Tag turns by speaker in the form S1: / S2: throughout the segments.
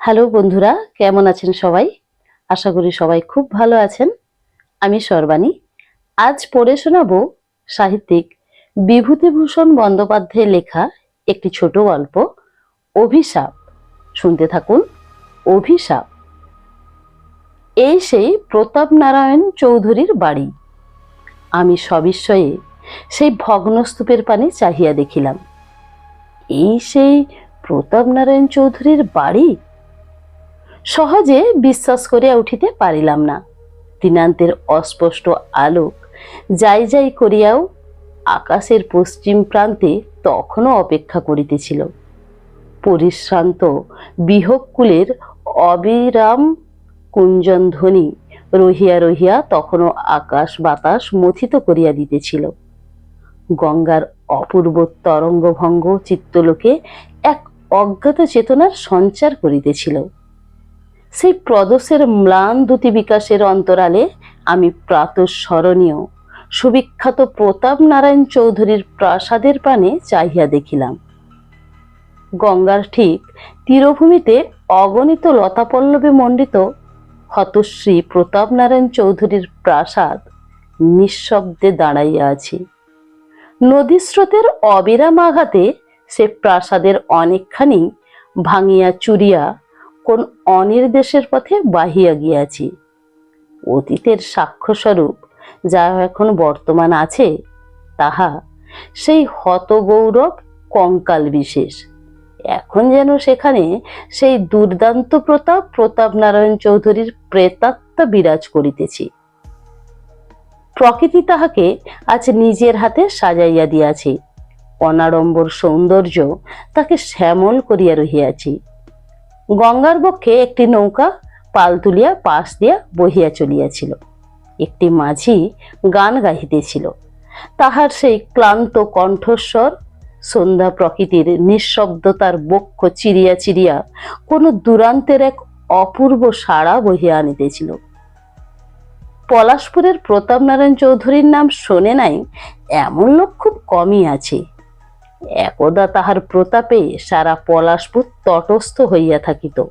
S1: Hello বন্ধুরা, কেমন আছেন সবাই? আশা করি সবাই খুব ভালো আছেন। আমি সর্বাণী। আজ পড়ে শোনাবো সাহিত্যিক বিভূতিভূষণ বন্দ্যোপাধ্যায়ের লেখা একটি ছোট গল্প, অভিশাপ। শুনতে থাকুন, অভিশাপ। এই সেই প্রতাপ নারায়ণ চৌধুরীর বাড়ি। আমি সবিস্ময়ে সেই ভগ্নস্তূপের পানে চাহিয়া দেখিলাম। এই সেই প্রতাপ নারায়ণ চৌধুরীর বাড়ি? সহজে বিশ্বাস করিয়া উঠিতে পারিলাম না। দিনান্তের অস্পষ্ট আলোক যাই যাই করিয়াও আকাশের পশ্চিম প্রান্তে তখনও অপেক্ষা করিতেছিল। পরিশ্রান্ত বিহকুলের অবিরাম কুঞ্জন ধ্বনি রহিয়া রহিয়া তখনও আকাশ বাতাস মথিত করিয়া দিতেছিল। গঙ্গার অপূর্ব তরঙ্গভঙ্গ চিত্তলোকে এক অজ্ঞাত চেতনার সঞ্চার করিতেছিল। সেই প্রদোষের ম্লান দ্যুতি বিকাশের অন্তরালে আমি প্রাতঃস্মরণীয়। সুবিখ্যাত প্রতাপ নারায়ণ চৌধুরীর প্রাসাদের পানে চাহিয়া দেখিলাম। গঙ্গার ঠিক তীরভূমিতে অগণিত লতাপল্লবে মণ্ডিত হতশ্রী প্রতাপ নারায়ণ চৌধুরীর প্রাসাদ নিঃশব্দে দাঁড়াইয়া আছে। নদী স্রোতের অবিরাম আঘাতে সে প্রাসাদের অনেকখানি ভাঙিয়া চুরিয়া কোন অনির্দেশের পথে বাহিয়া গিয়াছি, অতীতের সাক্ষ্যস্বরূপ যা এখন বর্তমান আছে, তাহা সেই হতগৌরব কঙ্কাল বিশেষ। এখন যেন সেখানে সেই দুর্দান্ত প্রতাপ প্রতাপ নারায়ণ চৌধুরীর প্রেতাত্মা বিরাজ করিতেছি। প্রকৃতি তাহাকে আজ নিজের হাতে সাজাইয়া দিয়াছে। অনাড়ম্বর সৌন্দর্য তাকে শ্যামল করিয়া রহিয়াছি। গঙ্গার বক্ষে একটি নৌকা পাল তুলিয়া পাশ দিয়া বহিয়া চলিয়াছিল। একটি মাঝি গান গাহিতেছিল। তাহার সেই ক্লান্ত কণ্ঠস্বর, সন্ধ্যা প্রকৃতির নিঃশব্দতার বক্ষ চিরিয়া চিরিয়া কোনো দূরান্তের এক অপূর্ব সাড়া বহিয়া আনিতেছিল। পলাশপুরের প্রতাপ নারায়ণ চৌধুরীর নাম শোনে নাই, এমন লোক খুব কমই আছে। একদা তাহার প্রতাপে সারা পলাশপুর তটস্থ হইয়া থাকিত।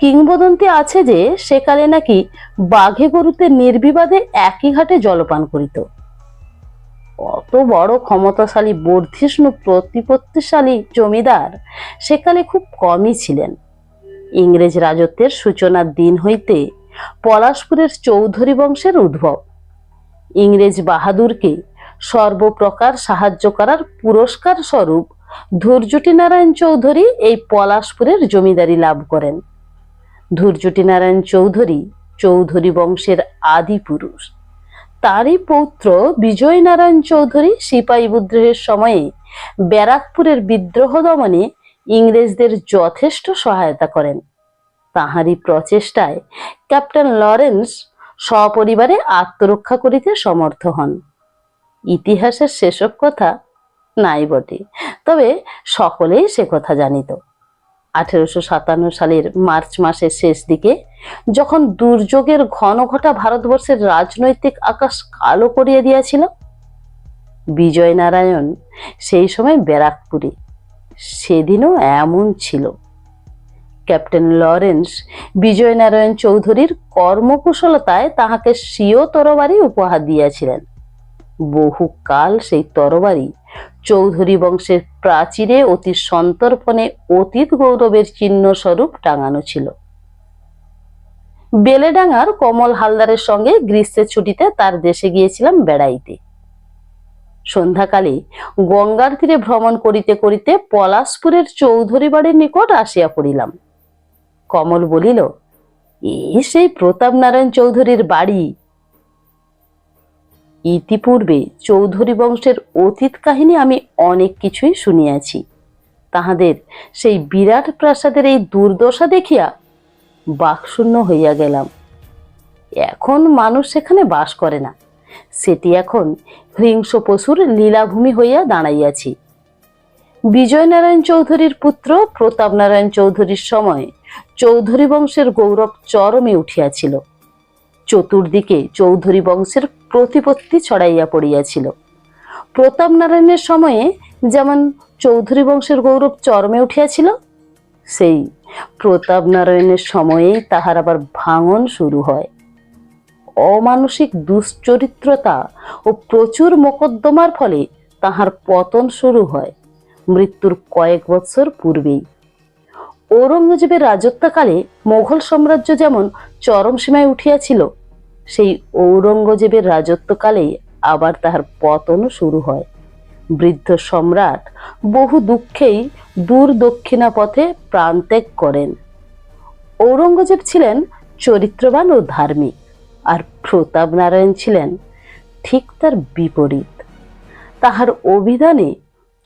S1: কিংবদন্তি আছে যে, সেকালে নাকি বাঘে গরুতে নির্বিবাদে একই ঘাটে জলপান করিত। অত বড় ক্ষমতাশালী, বর্ধিষ্ণু, প্রতিপত্তিশালী জমিদার সেকালে খুব কমই ছিলেন। ইংরেজ রাজত্বের সূচনার দিন হইতে পলাশপুরের চৌধুরী বংশের উদ্ভব। ইংরেজ বাহাদুরকে সর্বপ্রকার সাহায্য করার পুরস্কার স্বরূপ ধৈর্যটি নারায়ণ চৌধুরী এই পলাশপুরের জমিদারি লাভ করেন। ধৈর্যটি নারায়ণ চৌধুরী চৌধুরী বংশের আদি পুরুষ। তারই পৌত্র বিজয় নারায়ণ চৌধুরী সিপাহী বিদ্রোহের সময়ে ব্যারাকপুরের বিদ্রোহ দমনে ইংরেজদের যথেষ্ট সহায়তা করেন। তাহারই প্রচেষ্টায় ক্যাপ্টেন লরেন্স সপরিবারে আত্মরক্ষা করিতে সমর্থ হন। ইতিহাসের সেসব কথা নাই বটে। তবে সকলেই সে কথা জানিত। আঠেরোশো সাতান্ন সালের মার্চ মাসের শেষ দিকে যখন দুর্যোগের ঘন ঘটা ভারতবর্ষের রাজনৈতিক আকাশ কালো করিয়ে দিয়েছিল বিজয় নারায়ণ সেই সময় ব্যারাকপুরে। সেদিনও এমন ছিল। ক্যাপ্টেন লরেন্স বিজয় নারায়ণ চৌধুরীর কর্মকুশলতায় তাহাকে স্বীয় তরবারি উপহার দিয়েছিলেন। বহুকাল সেই তরবারি। চৌধুরী বংশের প্রাচীরে অতি সন্তর্পণে অতীত গৌরবের চিহ্ন স্বরূপ টাঙানো ছিল। বেলেডাঙ্গার কমল হালদারের সঙ্গে গ্রীষ্মের ছুটিতে তার দেশে গিয়েছিলাম বেড়াইতে। সন্ধ্যাকালে গঙ্গার তীরে ভ্রমণ করিতে করিতে পলাশপুরের চৌধুরী বাড়ির নিকট আসিয়া পড়িলাম। কমল বলিল এই সেই প্রতাপ নারায়ণ চৌধুরীর বাড়ি ইতিপূর্বে চৌধুরী বংশের অতীত কাহিনী আমি অনেক কিছুই শুনিয়াছি। তাহাদের সেই বিরাট প্রাসাদের এই দুর্দশা দেখিয়া বাকশূন্য হইয়া গেলাম। এখন মানুষ সেখানে বাস করে না। সেটি এখন হিংস পশুর লীলাভূমি হইয়া দাঁড়াইয়াছি। বিজয় নারায়ণ চৌধুরীর পুত্র প্রতাপ নারায়ণ চৌধুরীর সময় চৌধুরী বংশের গৌরব চরমে উঠিয়াছিল। চতুর্দিকে চৌধুরী বংশের প্রতিপত্তি ছড়াইয়া পড়িয়াছিল। প্রতাপ নারায়ণের সময়ে যেমন চৌধুরী বংশের গৌরব চরমে উঠিয়াছিল, সেই প্রতাপ নারায়ণের সময়েই তাহার আবার ভাঙন শুরু হয়। অমানসিক দুশ্চরিত্রতা ও প্রচুর মোকদ্দমার ফলে তাহার পতন শুরু হয়, মৃত্যুর কয়েক বছর পূর্বেই। ঔরঙ্গজেবের রাজত্বকালে মোঘল সাম্রাজ্য যেমন চরম সীমায় উঠিয়াছিল, সেই ঔরঙ্গজেবের রাজত্বকালেই আবার তাহার পতনও শুরু হয়। বৃদ্ধ সম্রাট বহু দুঃখেই দূর দক্ষিণা পথে প্রাণত্যাগ করেন। ঔরঙ্গজেব ছিলেন চরিত্রবান ও ধার্মিক, আর প্রতাপ নারায়ণ ছিলেন ঠিক তার বিপরীত। তাহার অভিধানে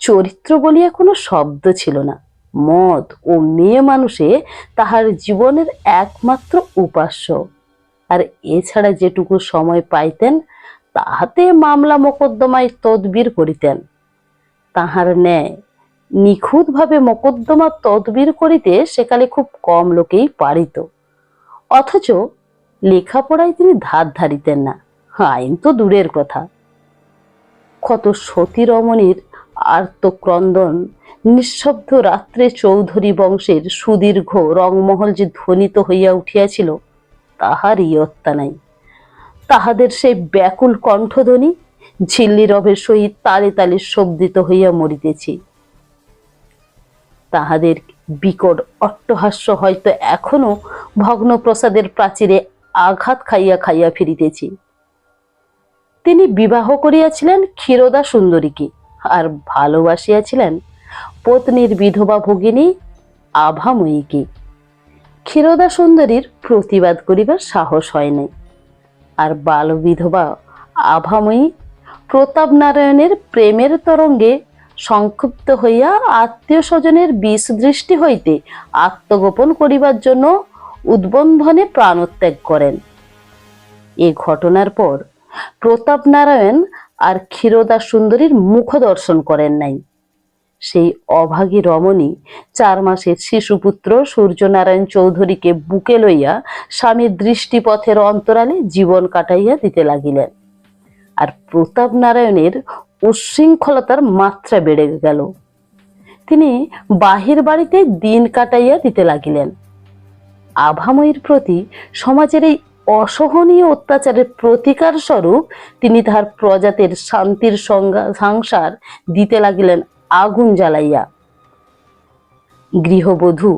S1: চরিত্র বলিয়া কোনো শব্দ ছিল না। মদ ও মেয়ে মানুষে তাহার জীবনের একমাত্র উপাস্য। আর এছাড়া যেটুকু সময় পাইতেন, তাহাতে মামলা মোকদ্দমায় তদবির করিতেন। তাহার ন্যায় নিখুঁতভাবে মোকদ্দমা তদবির করিতে সেকালে খুব কম লোকেই পারিত। অথচ লেখাপড়ায় তিনি ধার ধারিতেন না। আইন তো দূরের কথা। কত সতী রমণীর আর্তক্রন্দন। নিঃশব্দ রাত্রে চৌধুরী বংশের সুদীর্ঘ রংমহল যে ধ্বনিত হইয়া উঠিয়াছিল তাহার ইয়ত্তা নাই। তাহাদের সেই ব্যাকুল কণ্ঠধ্বনি ঝিল্লি রবের সহিত তালে তালে শব্দিত হইয়া মরিতেছি। তাহাদের বিকট অট্টহাস্য হয়তো এখনও ভগ্নপ্রসাদের প্রাচীরে আঘাত খাইয়া খাইয়া ফিরিতেছি। তিনি বিবাহ করিয়াছিলেন ক্ষীরদা সুন্দরীকে। আর ভালোবাসিয়াছিলেন পত্নীর বিধবা ভগিনী আভাময়ীকে ক্ষীরদা সুন্দরীর প্রতিবাদ করিবার সাহস হয় নাই। আর বাল বিধবা আভাময়ী প্রতাপ নারায়ণের প্রেমের তরঙ্গে সংক্ষিপ্ত হইয়া আত্মীয় স্বজনের বিষ দৃষ্টি হইতে আত্মগোপন করিবার জন্য উদ্বন্ধনে প্রাণত্যাগ করেন। এ ঘটনার পর প্রতাপ নারায়ণ আর ক্ষীরদা সুন্দরীর মুখ দর্শন করেন নাই। সেই অভাগী রমণী চার মাসের শিশুপুত্র সূর্যনারায়ণ চৌধুরীকে বুকে লইয়া স্বামীর দৃষ্টিপথের অন্তরালে জীবন কাটাইয়া দিতে লাগিলেন। আর প্রতাপ নারায়ণের উচ্ছৃঙ্খলতার মাত্রা বেড়ে গেল। তিনি বাহির বাড়িতে দিন কাটাইয়া দিতে লাগিলেন। আভাময়ীর প্রতি সমাজের এই অসহনীয় অত্যাচারের প্রতিকার স্বরূপ তিনি তাহার প্রজাতের শান্তির সংসার দিতে লাগিলেন আগুন জ্বালাইয়া। গৃহবধূ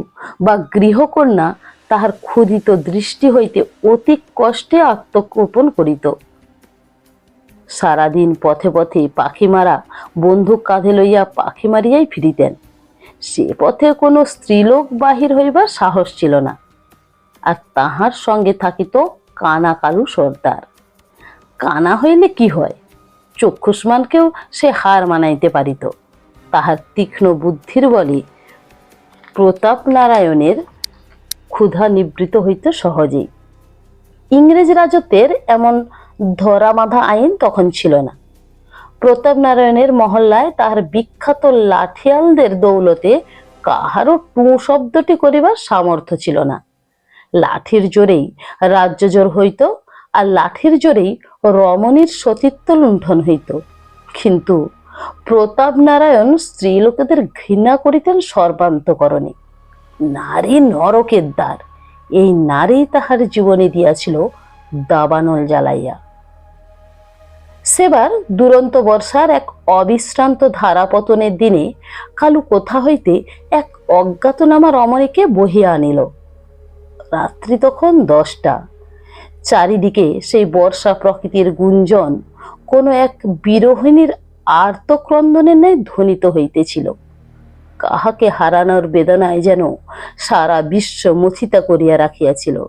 S1: বা গৃহকন্যা তাহার ক্ষুদিত দৃষ্টি হইতে অতি কষ্টে আত্মগোপন করিত। সারাদিন পথে পথে পাখি মারা বন্দুক কাঁধে লইয়া পাখি মারিয়াই ফিরিতেন। সে পথে কোনো স্ত্রীলোক বাহির হইবার সাহস ছিল না। আর তাহার সঙ্গে থাকিত কানা কালু সর্দার। কানা হইলে কি হয়? চক্ষুষ্মানকেও সে হার মানাইতে পারিত। তাহার তীক্ষ্ণ বুদ্ধির বলে প্রতাপ নারায়ণের ক্ষুধা নিবৃত হইত সহজেই। ইংরেজ রাজত্বের এমন ধরা বাঁধা আইন তখন ছিল না। প্রতাপ নারায়ণের মহল্লায় তাহার বিখ্যাত লাঠিয়ালদের দৌলতে কাহারও টু শব্দটি করিবার সামর্থ্য ছিল না। লাঠির জোরেই রাজ্য জোর হইত আর লাঠির জোরেই রমণীর সতীত্ব লুণ্ঠন হইত। কিন্তু প্রতাপ নারায়ণ স্ত্রীলোকেদের ঘৃণা করিতেন সর্বান্তকরণে। নারী নরকের দ্বার, এই নারী তাহার জীবনে দিয়াছিল দাবানল জ্বালাইয়া। সেবার দুরন্ত বর্ষার এক অবিশ্রান্ত ধারাপতনের দিনে কালু কোথা হইতে এক অজ্ঞাতনামা রমণীকে বহিয়া আনিল। রাত্রি তখন দশটা। চারিদিকে সেই বর্ষা প্রকৃতির গুঞ্জন, কোনো এক বিরোহিণীর আর্তক্রন্দনের ন্যায় ধ্বনিত হইতেছিল। কাহাকে হারানোর বেদনায় যেন সারা বিশ্ব মথিতা করিয়া রাখিয়াছিল।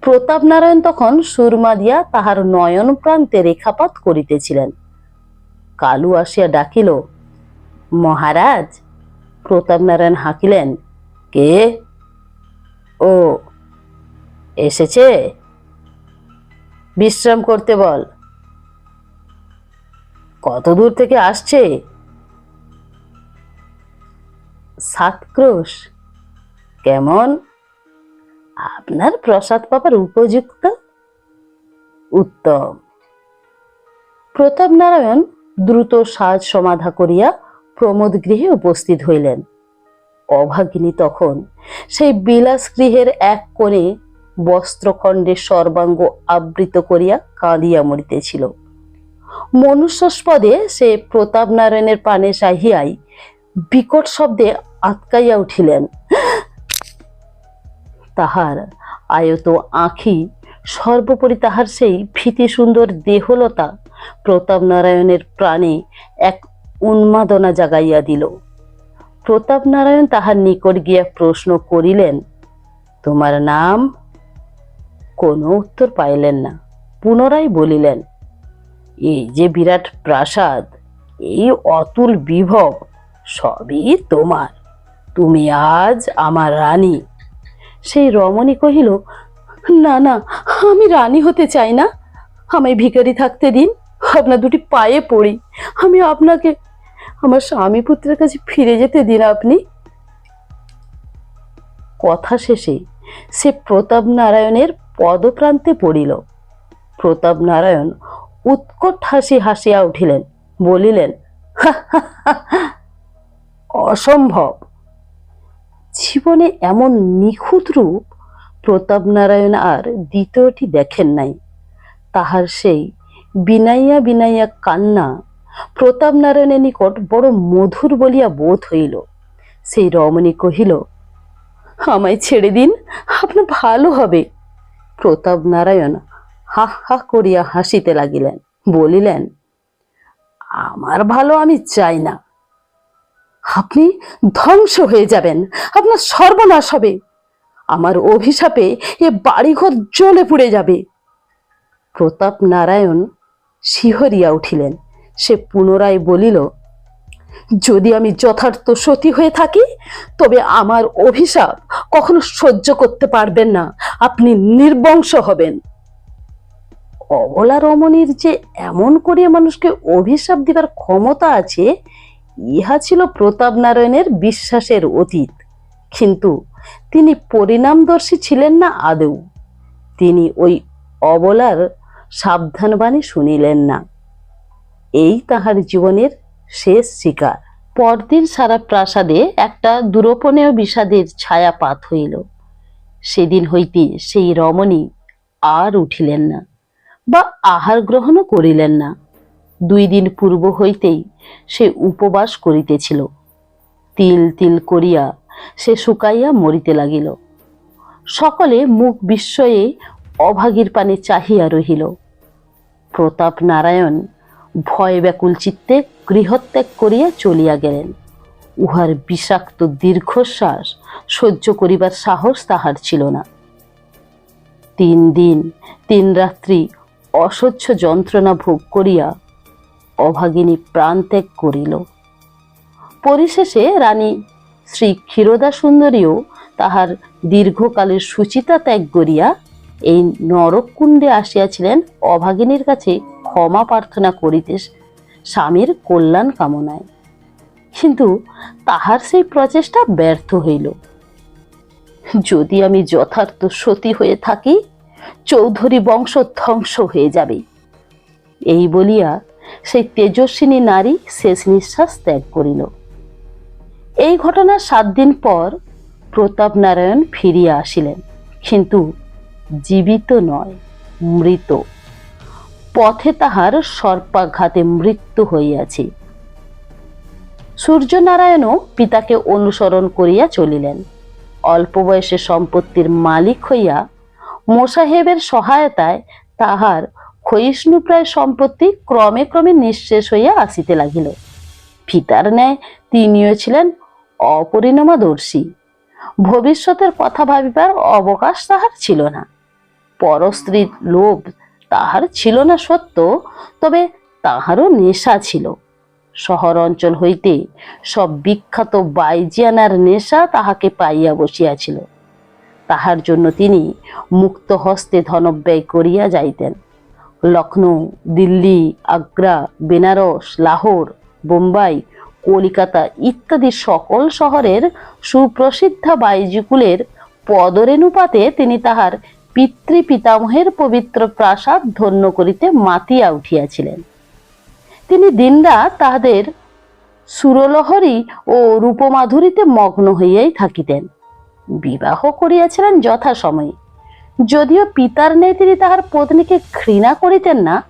S1: প্রতাপ নারায়ণ তখন সুরমা দিয়া তাহার নয়ন প্রান্তে রেখাপাত করিতেছিলেন। কালু আসিয়া ডাকিল, মহারাজ প্রতাপ নারায়ণ হাঁকিলেন। কে? ও, এসেছে? বিশ্রাম করতে বল। কত দূর থেকে আসছে? সাত ক্রোশ কেমন? আপনার প্রসাদ পাবার উপযুক্ত? উত্তম। প্রতাপ নারায়ণ দ্রুত সাজ সমাধা করিয়া প্রমোদ গৃহে উপস্থিত হইলেন। অভাগিনী তখন সেই বিলাসগৃহের এক কোণে বস্ত্রখণ্ডে সর্বাঙ্গ আবৃত করিয়া কাঁদিয়া মরিতেছিল। মনুষ্যস্পদে সে প্রতাপ নারায়ণের পানে চাহিয়াই বিকট শব্দে আটকাইয়া উঠিলেন। তাহার আয়ত আঁখি সর্বোপরি তাহার সেই ভীতি সুন্দর দেহলতা প্রতাপ নারায়ণের প্রাণে এক উন্মাদনা জাগাইয়া দিল। প্রতাপ নারায়ণ তাহার নিকট গিয়া প্রশ্ন করিলেন, তোমার নাম? কোনো উত্তর পাইলেন না। পুনরায় বলিলেন, এই যে বিরাট প্রাসাদ, এই অতুল বিভব সবই তোমার। তুমি আজ আমার রানী। সেই রমণী কহিল, না না, আমি রানী হতে চাই না। আমায় ভিখারি থাকতে দিন, আপনার দুটি পায়ে পড়ি। আমি আপনাকে আমার স্বামী পুত্রের কাছে ফিরে যেতে দিন আপনি? কথা শেষে সে প্রতাপ নারায়ণের পদপ্রান্তে পড়িল। প্রতাপ নারায়ণ উৎকট হাসি হাসিয়া উঠিলেন, বলিলেন অসম্ভব। জীবনে এমন নিখুঁত রূপ প্রতাপ নারায়ণ আর দ্বিতীয়টি দেখেন নাই। তাহার সেই বিনাইয়া বিনাইয়া কান্না প্রতাপ নারায়ণের নিকট বড় মধুর বলিয়া বোধ হইল। সেই রমণী কহিল, আমায় ছেড়ে দিন, আপনার ভালো হবে প্রতাপ নারায়ণ হা হা করিয়া হাসিতে লাগিলেন, বলিলেন, আমার ভালো আমি চাই না। আপনি ধ্বংস হয়ে যাবেন, আপনার সর্বনাশ হবে। আমার অভিশাপে এ বাড়িঘর জ্বলে পুড়ে যাবে প্রতাপ নারায়ণ শিহরিয়া উঠিলেন। সে পুনরায় বলিল, যদি আমি যথার্থ সতী হয়ে থাকি, তবে আমার অভিশাপ কখনো সহ্য করতে পারবেন না। আপনি নির্বংশ হবেন। অবলা রমণীর যে এমন করিয়া মানুষকে অভিশাপ দিবার ক্ষমতা আছে, ইহা ছিল প্রতাপ নারায়ণের বিশ্বাসের অতীত। কিন্তু তিনি পরিণামদর্শী ছিলেন না আদৌ। তিনি ওই অবলার সাবধানবাণী শুনিলেন না। এই তাহার জীবনের শেষ শিকার। পরদিন সারা প্রাসাদে একটা দুরোপনেয় বিষাদের ছায়াপাত হইল। সেদিন হইতে সেই রমণী আর উঠিলেন না বা আহার গ্রহণও করিলেন না। দুই দিন পূর্ব হইতেই সে উপবাস করিতেছিল। তিল তিল করিয়া সে শুকাইয়া মরিতে লাগিল। সকলে মুখ বিস্ময়ে অভাগীর পানে চাহিয়া রহিল। প্রতাপ নারায়ণ ভয় ব্যাকুল চিত্তে গৃহত্যাগ করিয়া চলিয়া গেলেন। উহার বিষাক্ত দীর্ঘশ্বাস সহ্য করিবার সাহস তাহার ছিল না। তিন দিন, তিন রাত্রি অসহ্য যন্ত্রণা ভোগ করিয়া অভাগিনী প্রাণত্যাগ করিল। পরিশেষে রানী শ্রী ক্ষীরদা সুন্দরীও তাহার দীর্ঘকালের সুচিতা ত্যাগ করিয়া এই নরককুণ্ডে আসিয়াছিলেন অভাগিনীর কাছে ক্ষমা প্রার্থনা করিতে স্বামীর কল্যাণ কামনায়। কিন্তু তাহার সেই প্রচেষ্টা ব্যর্থ হইল। যদি আমি যথার্থ সতী হয়ে থাকি, চৌধুরী বংশ ধ্বংস হয়ে যাবে। এই বলিয়া সেই তেজস্বিনী নারী শেষ নিঃশ্বাস ত্যাগ করিল। এই ঘটনার সাত দিন পর প্রতাপ নারায়ণ ফিরিয়া আসিলেন, কিন্তু জীবিত নয়, মৃত। পথে তাহার সর্পাঘাতে মৃত্যু হইয়াছে। সূর্যনারায়ণও পিতাকে অনুসরণ করিয়া চলিলেন। অল্প বয়সে সম্পত্তির মালিক হইয়া মোসাহেবের সহায়তায় তাহার ক্ষয়িষ্ণুপ্রায় সম্পত্তি ক্রমে ক্রমে নিঃশেষ হইয়া আসিতে লাগিল। পিতার ন্যায় তিনিও ছিলেন অপরিণামদর্শী। ভবিষ্যতের কথা ভাবিবার অবকাশ তাহার ছিল না। পরস্ত্রীর লোভ তাহার ছিল না সত্য, তবে তাহারও নেশা ছিল। শহর অঞ্চল হইতে সব বিখ্যাত বাইজিয়ানার নেশা তাহাকে পাইয়া বসিয়াছিল। তাহার জন্য তিনি মুক্ত হস্তে ধনব্যয় করিয়া যাইতেন। লখনৌ দিল্লি, আগ্রা, বেনারস, লাহোর, বোম্বাই, কলিকাতা ইত্যাদি সকল শহরের সুপ্রসিদ্ধা বাইজিকুলের পদরেণুপাতে তিনি তাহার পিতৃ পিতামহের পবিত্র প্রাসাদ ধন্য করিতে মাতিয়া উঠিয়াছিলেন। তিনি দিনরাত তাহাদের সুরলহরী ও রূপমাধুরীতে মগ্ন হইয়াই থাকিতেন। বিবাহ করিয়াছিলেন যথাসময়ে। যদিও পিতার নেই তিনি তাহার পত্নীকে ঘৃণা করিতেন না,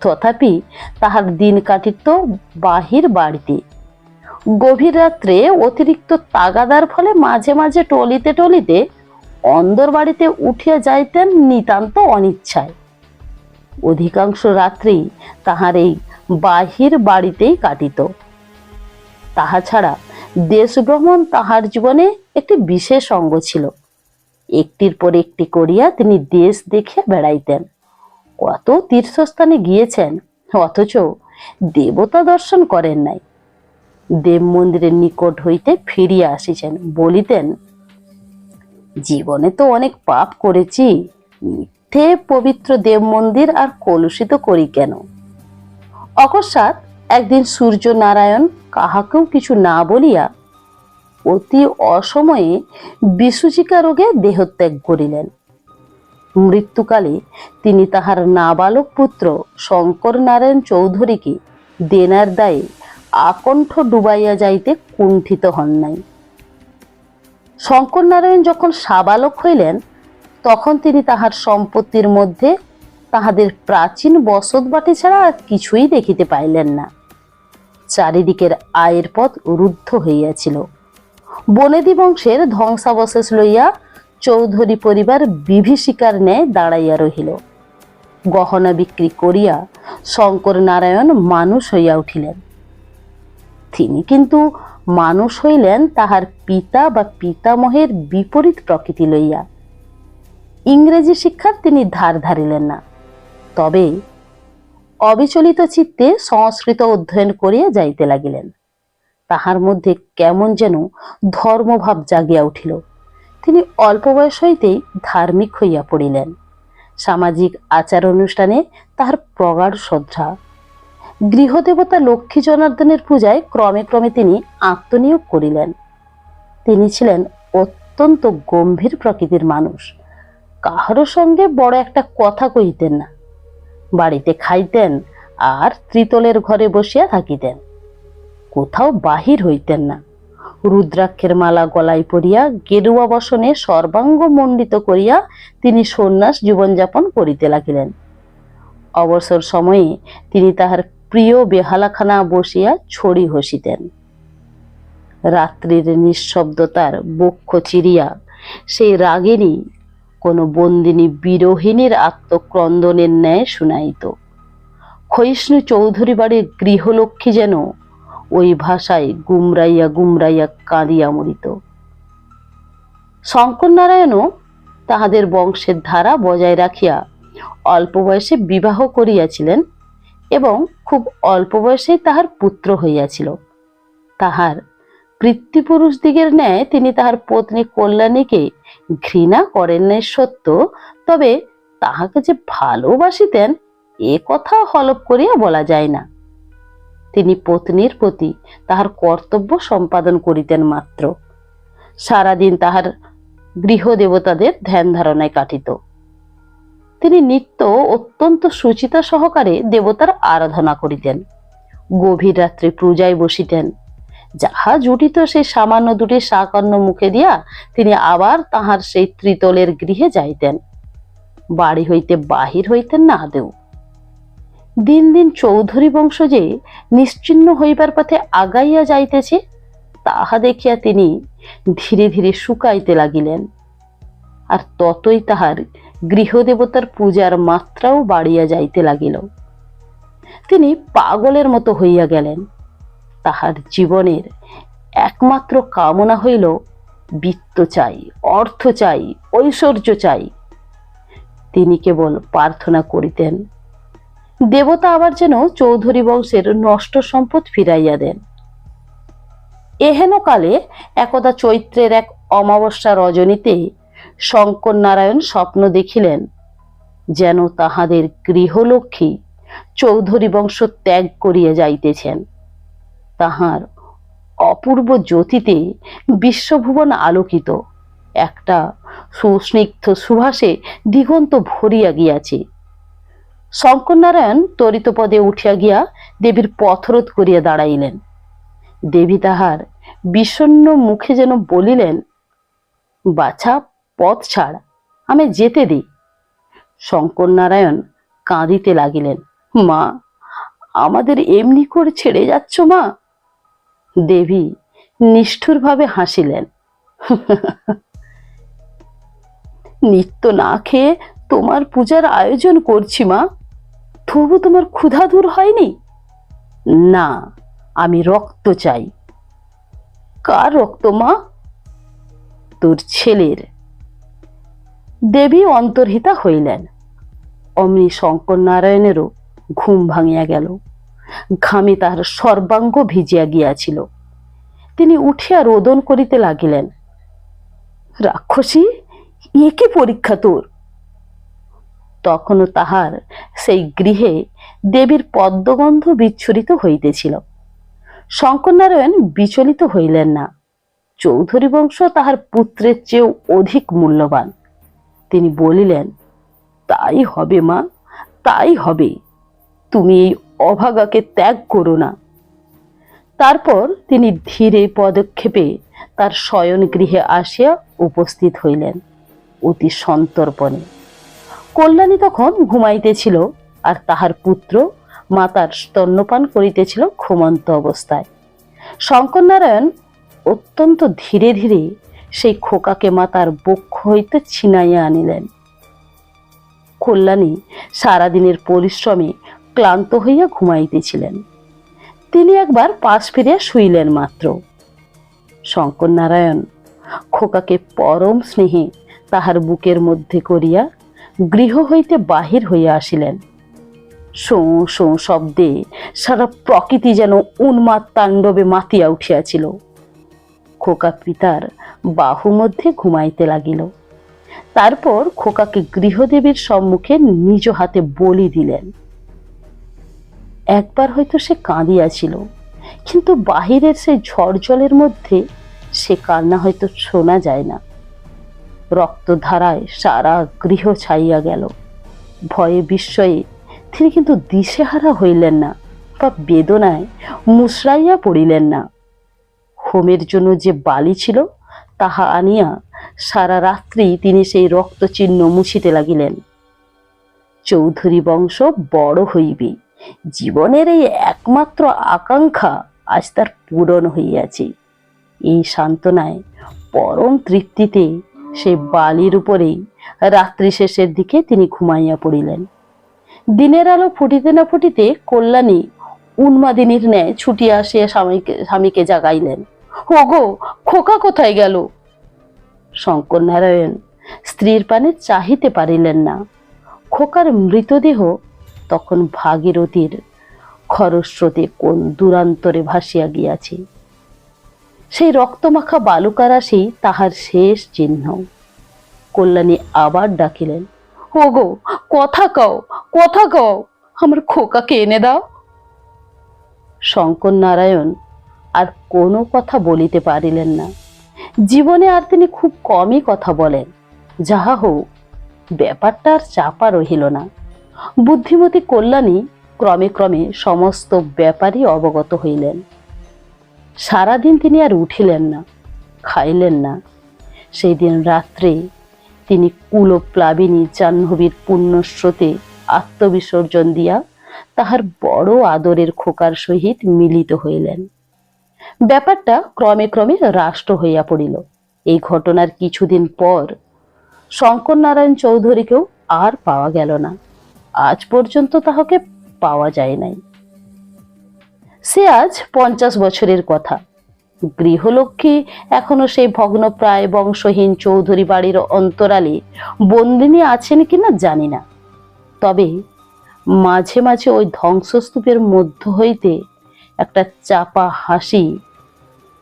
S1: তথাপি তাহার দিন কাটিত বাহির বাড়িতে। গভীর রাত্রে অতিরিক্ত তাগাদার ফলে মাঝে মাঝে টলিতে টলিতে অন্দর বাড়িতে উঠিয়া যাইতেন নিতান্ত অনিচ্ছায়। অধিকাংশ রাত্রি তাহার এই বাহির বাড়িতেই কাটিত। তাহা ছাড়া দেশ ভ্রমণ তাহার জীবনে একটি বিশেষ অঙ্গ ছিল। একটির পর একটি করিয়া তিনি দেশ দেখে বেড়াইতেন। কত তীর্থস্থানে গিয়েছেন, অথচ দেবতা দর্শন করেন নাই। দেব মন্দিরের নিকট হইতে ফিরিয়া আসিছেন, বলিতেন জীবনে তো অনেক পাপ করেছি। মিথ্যে পবিত্র দেব মন্দির আর কলুষিত করি কেন? অকস্মাৎ একদিন সূর্য নারায়ণ কাহাকেও কিছু না বলিয়া অতি অসময়ে বিসূচিকা রোগে দেহত্যাগ করিলেন। মৃত্যুকালে তিনি তাহার নাবালক পুত্র শঙ্কর নারায়ণ চৌধুরীকে দেনার দায়ে আকণ্ঠ ডুবাইয়া যাইতে কুণ্ঠিত হন নাই। শঙ্কর নারায়ণ যখন সাবালক হইলেন, তখন তিনি তাহার সম্পত্তির মধ্যে তাহাদের প্রাচীন বসত বাটি ছাড়া আর কিছুই দেখিতে পাইলেন না। চারিদিকের আয়ের পথ রুদ্ধ হইয়াছিল। বনেদি বংশের ধ্বংসাবশেষ লইয়া চৌধুরী পরিবার বিভীষিকার ন্যায় দাঁড়াইয়া রহিল। গহনা বিক্রি করিয়া শঙ্কর নারায়ণ মানুষ হইয়া উঠিলেন। তিনি। কিন্তু মানুষ হইলেন তাহার পিতা বা পিতামহের বিপরীত প্রকৃতি লইয়া। ইংরেজি শিক্ষার তিনি ধার ধারিলেন না। তবে অবিচলিত চিত্তে সংস্কৃত অধ্যয়ন করিয়া যাইতে লাগিলেন। তাহার মধ্যে কেমন যেন ধর্মভাব জাগিয়া উঠিল। তিনি অল্প বয়স হইতেই ধার্মিক হইয়া পড়িলেন। সামাজিক আচার অনুষ্ঠানে তাহার প্রগাঢ় শ্রদ্ধা গৃহদেবতা লক্ষ্মী জনার্দনের পূজায় ক্রমে ক্রমে তিনি আত্মনিয়োগ করিলেন। তিনি ছিলেন অত্যন্ত গম্ভীর প্রকৃতির মানুষ। কাহারও সঙ্গে বড় একটা কথা কহিতেন না। বাড়িতে খাইতেন আর ত্রিতলের ঘরে বসিয়া থাকিতেন। কোথাও বাহির হইতেন না। রুদ্রাক্ষের মালা গলায় পরিয়া গেরুয়া বসনে সর্বাঙ্গ মণ্ডিত করিয়া তিনি সন্ন্যাস জীবনযাপন করিতে লাগিলেন। অবসর সময়ে তিনি তাহার প্রিয় বেহালাখানা বসিয়া ছড়ি হসিতেন রাত্রির নিঃশব্দতার বক্ষ চিরিয়া সেই রাগিনী কোনো বন্দিনী বিরোহিনীর আত্মক্রন্দনের ন্যায় শুনাইত। ক্ষয়িষ্ণু চৌধুরী বাড়ির গৃহলক্ষ্মী যেন ওই ভাষায় গুমরাইয়া গুমরাইয়া কাঁদিয়া মরিত। শঙ্কর নারায়ণও তাহাদের বংশের ধারা বজায় রাখিয়া অল্প বয়সে বিবাহ করিয়াছিলেন এবং খুব অল্প বয়সেই তাহার পুত্র হইয়াছিল। তাহার পিতৃপুরুষ দিগের ন্যায় তিনি তাহার পত্নী কল্যাণীকে ঘৃণা করেন নাই সত্য, তবে তাহাকে যে ভালোবাসিতেন, এ কথা হলপ করিয়া বলা যায় না। তিনি পত্নীর প্রতি তাহার কর্তব্য সম্পাদন করিতেন মাত্র। সারাদিন তাহার গৃহদেবতাদের ধ্যান ধারণায় কাটিত। তিনি নিত্য অত্যন্ত সুচিতা সহকারে দেবতার আরাধনা করিতেন। গভীর রাত্রে পূজায় বসিতেন। যাহা জুটিত সেই সামান্য দুটি শাকন্ন মুখে দিয়া তিনি আবার তাহার সেই ত্রিতলের গৃহে যাইতেন। বাড়ি হইতে বাহির হইতেন না আদেও দিন দিন চৌধুরী বংশ যে নিশ্চিন্ন হইবার পথে আগাইয়া যাইতেছে, তাহা দেখিয়া তিনি ধীরে ধীরে শুকাইতে লাগিলেন। আর ততই তাহার গৃহদেবতার পূজার মাত্রাও বাড়িয়া যাইতে লাগিল। তিনি পাগলের মতো হইয়া গেলেন। তাহার জীবনের একমাত্র কামনা হইল, বিত্ত চাই, অর্থ চাই, ঐশ্বর্য চাই। তিনি কেবল প্রার্থনা করিতেন। দেবতা আবার যেন চৌধুরী বংশের নষ্ট সম্পদ ফিরাইয়া দেন। এহেন কালে একদা চৈত্রের এক অমাবস্যা রজনীতে শঙ্কর নারায়ণ স্বপ্ন দেখিলেন যেন তাহাদের গৃহলক্ষ্মী চৌধুরী বংশ ত্যাগ করিয়া যাইতেছেন। তাহার অপূর্ব জ্যোতিতে বিশ্বভুবন আলোকিত। একটা সুস্নিগ্ধ সুভাষে দিগন্ত ভরিয়া গিয়াছে। শঙ্কর নারায়ণ তরিত পদে উঠিয়া গিয়া দেবীর পথরোধ করিয়া দাঁড়াইলেন। দেবী তাহার বিষণ্ণ মুখে যেন বলিলেন, বাছা পথ ছাড় আমি যেতে দিই। শঙ্কর নারায়ণ কাঁদিতে লাগিলেন। মা, আমাদের এমনি করে ছেড়ে যাচ্ছ মা? দেবী নিষ্ঠুরভাবে হাসিলেন। নিত্য না খেয়ে তোমার পূজার আয়োজন করছি মা। তবু তোমার ক্ষুধা দূর হয়নি? না, আমি রক্ত চাই। কার রক্ত মা? তোর ছেলের। দেবী অন্তর্হিতা হইলেন। অমনি শঙ্কর নারায়ণেরও ঘুম ভাঙিয়া গেল। ঘামে তাহার সর্বাঙ্গ ভিজিয়া গিয়াছিল। তিনি উঠিয়া রোদন করিতে লাগিলেন। রাক্ষসী, এ কি পরীক্ষা তোর? তখনও তাহার সেই গৃহে দেবীর পদ্মগন্ধ বিচ্ছুরিত হইতেছিল। শঙ্করনারায়ণ বিচলিত হইলেন না। চৌধুরী বংশ তাহার পুত্রের চেয়েও অধিক মূল্যবান। তিনি বলিলেন, তাই হবে মা, তাই হবে। তুমি এই অভাগাকে ত্যাগ করো না। তারপর তিনি ধীরে পদক্ষেপে তার শয়ন গৃহে আসিয়া উপস্থিত হইলেন অতি সন্তর্পণে। কল্যাণী তখন ঘুমাইতেছিল আর তাহার পুত্র মাতার স্তন্যপান করিতেছিল ঘুমন্ত অবস্থায়। শঙ্কর নারায়ণ অত্যন্ত ধীরে ধীরে সেই খোকাকে মা তার বক্ষ হইতে ছিনাইয়া আনিলেন। কল্যাণী সারাদিনের পরিশ্রমে ক্লান্ত হইয়া ঘুমাইতেছিলেন। তিনি একবার পাশ ফিরিয়া শুইলেন মাত্র। শঙ্কর নারায়ণ খোকাকে পরম স্নেহে তাহার বুকের মধ্যে করিয়া গৃহ হইতে বাহির হইয়া আসিলেন। শোঁ শোঁ শব্দে সারা প্রকৃতি যেন উন্মাদ তাণ্ডবে মাতিয়া উঠিয়াছিল। খোকা পিতার বাহু মধ্যে ঘুমাইতে লাগিল। তারপর খোকাকে গৃহদেবীর সম্মুখে নিজ হাতে বলি দিলেন। একবার হয়তো সে কাঁদিয়াছিল, কিন্তু বাহিরের সেই ঝড় জলের মধ্যে সে কান্না হয়তো শোনা যায় না। রক্তধারায় সারা গৃহ ছাইয়া গেল। ভয়ে বিস্ময়ে তিনি কিন্তু দিশেহারা হইলেন না, বা বেদনায় মুসরাইয়া পড়িলেন না। হোমের জন্য যে বালি ছিল, তাহা আনিয়া সারা রাত্রি তিনি সেই রক্তচিহ্ন মুছিতে লাগিলেন। চৌধুরী বংশ বড় হইবে, জীবনের এই একমাত্র আকাঙ্ক্ষা আজ তার পূরণ হইয়াছে। এই সান্ত্বনায় পরম তৃপ্তিতে সেই বালির উপরেই রাত্রি শেষের দিকে তিনি ঘুমাইয়া পড়িলেন। দিনের আলো ফুটিতে না ফুটিতে কল্যাণী উন্মাদিনীর ন্যায় ছুটিয়া আসিয়া স্বামীকে স্বামীকে জাগাইলেন। ওগো, খোকা কোথায় গেল? শঙ্কর নারায়ণ স্ত্রীর পানে চাহিতে পারিলেন না। খোকার মৃতদেহ তখন ভাগীরথীর খরস্রোতে কোন দূরান্তরে ভাসিয়া গিয়াছে। সেই রক্তমাখা বালুকারাশি তাহার শেষ চিহ্ন। কল্যাণী আবার ডাকিলেন, ওগো, কথা কও কথা কও, আমার খোকাকে এনে দাও। শঙ্কর নারায়ণ আর কোনো কথা বলিতে পারিলেন না। জীবনে আর তিনি খুব কমই কথা বলেন। যাহা হোক ব্যাপারটা আর চাপা রহিল না। বুদ্ধিমতী কল্যাণী ক্রমে ক্রমে সমস্ত ব্যাপারই অবগত হইলেন। সারাদিন তিনি আর উঠিলেন না, খাইলেন না। সেই দিন রাত্রে তিনি কুলপ্লাবিনী জাহ্নবীর পুণ্যস্রোতে আত্মবিসর্জন দিয়া তাহার বড় আদরের খোকার সহিত মিলিত হইলেন। ব্যাপারটা ক্রমে ক্রমে রাষ্ট্র হইয়া পড়িল। এই ঘটনার কিছুদিন পর শঙ্কর নারায়ণ চৌধুরীকেও আর পাওয়া গেল না। আজ পর্যন্ত তাহাকে পাওয়া যায় নাই। সে আজ পঞ্চাশ বছরের কথা। গৃহলক্ষ্মী এখনও সেই ভগ্নপ্রায় বংশহীন চৌধুরী বাড়ির অন্তরালে বন্দিনী আছেন কিনা জানি না। তবে মাঝে মাঝে ওই ধ্বংসস্তূপের মধ্য হইতে একটা চাপা হাসি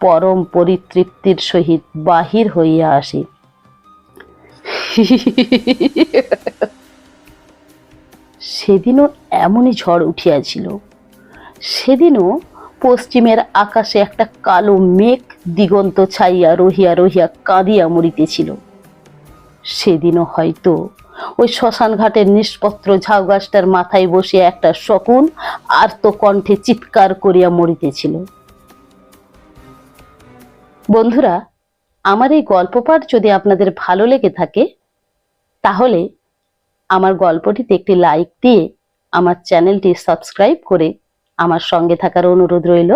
S1: পরম পরিতৃপ্তির সহিত বাহির হইয়া আসে। সেদিনও এমনই ঝড় উঠিয়াছিল। সেদিনও পশ্চিমের আকাশে একটা কালো মেঘ দিগন্ত ছাইয়া রহিয়া রহিয়া কাঁদিয়া মরিতেছিল। সেদিনও হয়তো ওই শ্মশান ঘাটের নিষ্পত্র ঝাউ গাছটার মাথায় বসে একটা শকুন আর্ত কণ্ঠে চিৎকার করিয়া মরিতেছিল। বন্ধুরা, আমার এই গল্প পাঠ যদি আপনাদের ভালো লেগে থাকে, তাহলে আমার গল্পটিতে একটি লাইক দিয়ে আমার চ্যানেলটি সাবস্ক্রাইব করে আমার সঙ্গে থাকার অনুরোধ রইল।